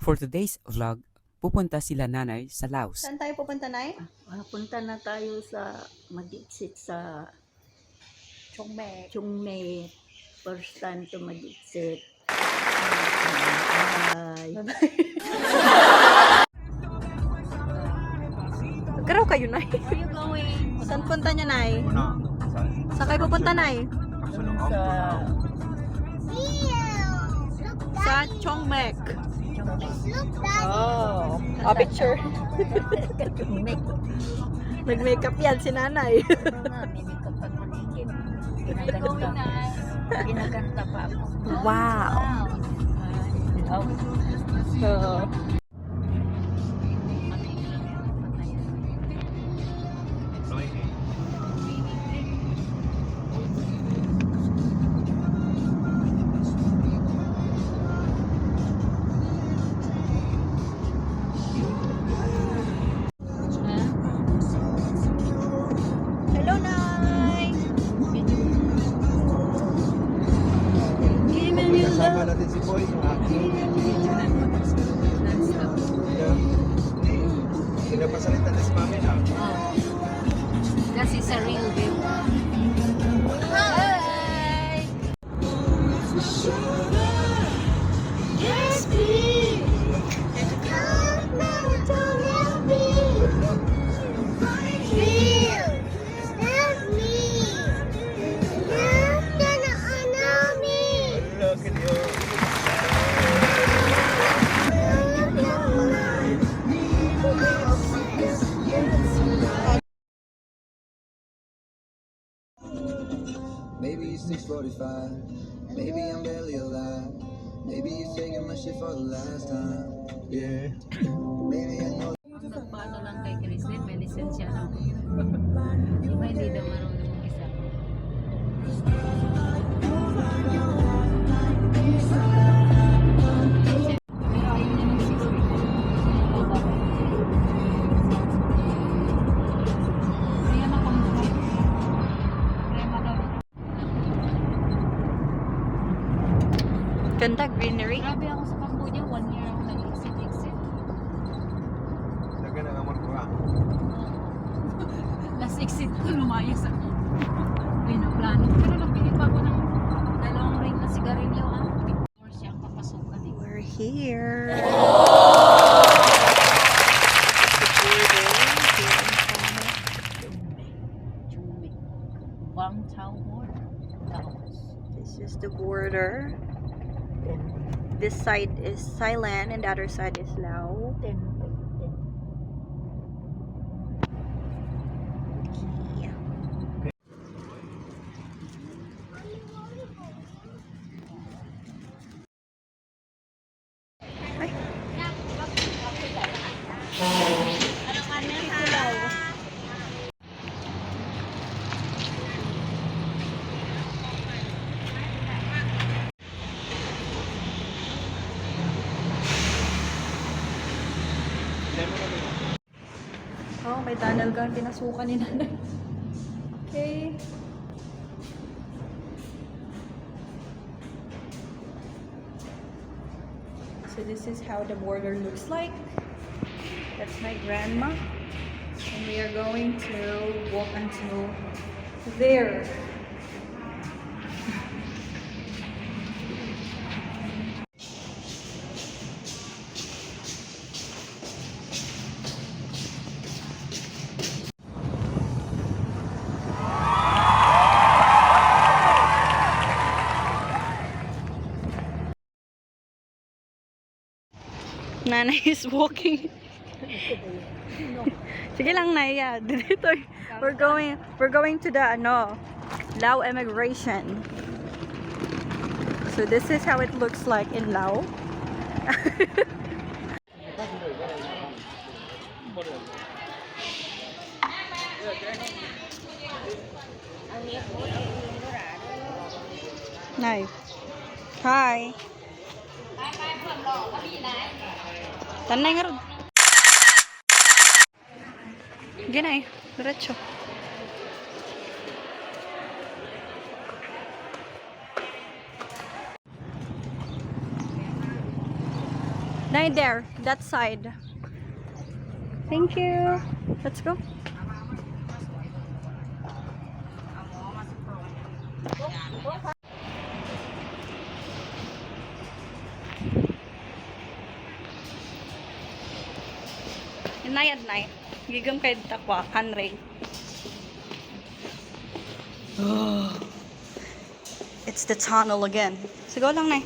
For today's vlog, pupunta sila nanay sa Laos. Saan tayo pupunta, Nay? Ah, punta na tayo sa mag-exit sa Chongme. Chungme. First time to mag-exit. Bye. Garaw kayo, Nay. Saan punta niya, Nay? Saan kayo pupunta, Nay? Sa Sa Chongmek. Oh. A picture. Nag-makeup yan si Nanay. Ginaganda. Pa ako. wow. Oh, Pinapasalitan na si Mami na. Kasi sa real view. 645. Maybe I'm barely alive. Maybe you're taking my shit for the last time. Yeah. Maybe I know. Ang nagpaano lang kay Christine, may lisensya na. Ganda greenery. Grabe ako sa Cambodia, one year ako nag-exit-exit. Naga na naman ko ah. Last exit ko, lumayas ako. Pinaplano. Pero nagpili pa ako ng dalawang ring na sigarilyo. Ah. Or siya ang papasukan. Eh. We're here. Laos. This is the border. This side is Thailand and the other side is Laos. Oh, may tunnel gun pinasukan ni nanay. Okay. So this is how the border looks like. That's my grandma. And we are going to walk until there. Nanay is walking. Sige lang, Naya. Dito. We're going, we're going to the, ano, Lao immigration. So this is how it looks like in Lao. Nay. Hi. Tanay nga ron. Ginay, diretso. Nay, there. That side. Thank you. Let's go. Inayad nay. Gigam kay takwa, Henry. It's the tunnel again. Sige lang, nay.